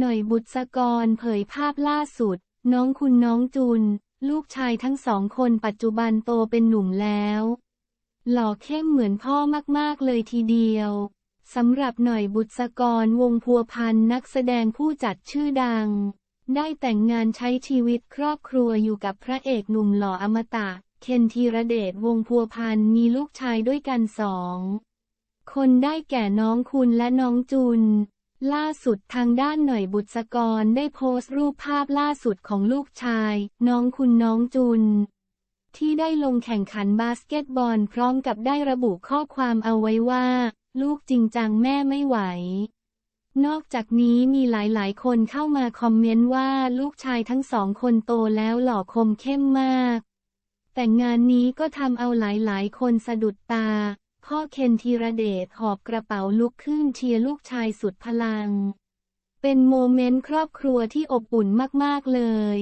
หน่อยบุษกรเผยภาพล่าสุด น้องคุณน้องจุน ลูกชายทั้งสองคนปัจจุบันโตเป็นหนุ่มแล้ว หล่อเข้มเหมือนพ่อมาก ๆ เลยทีเดียวสำหรับหน่อยบุษกรวงพัวพันนักแสดงผู้จัดชื่อดัง ได้แต่งงานใช้ชีวิตครอบครัวอยู่กับพระเอกหนุ่มหล่ออมตะ เคนธีรเดชวงพัวพันมีลูกชายด้วยกันสอง คนได้แก่น้องคุณและน้องจุน ล่าสุดทางด้านหน่อยบุษกรได้โพสต์รูปภาพล่าสุดของลูกชาย น้องคุณน้องจุน ที่ได้ลงแข่งขันบาสเกตบอลพร้อมกับได้ระบุข้อความเอาไว้ว่า ลูกจริงจังแม่ไม่ไหว นอกจากนี้มีหลายๆ คนเข้ามาคอมเมนต์ว่าลูกชายทั้งสองคนโตแล้วหล่อคมเข้มมาก แต่งานนี้ก็ทำเอาหลายๆ คนสะดุดตา พ่อเคนธีรเดชหอบกระเป๋าลุกขึ้นเชียร์ลูกชายสุดพลัง เป็นโมเมนต์ครอบครัวที่อบอุ่นมาก ๆ เลย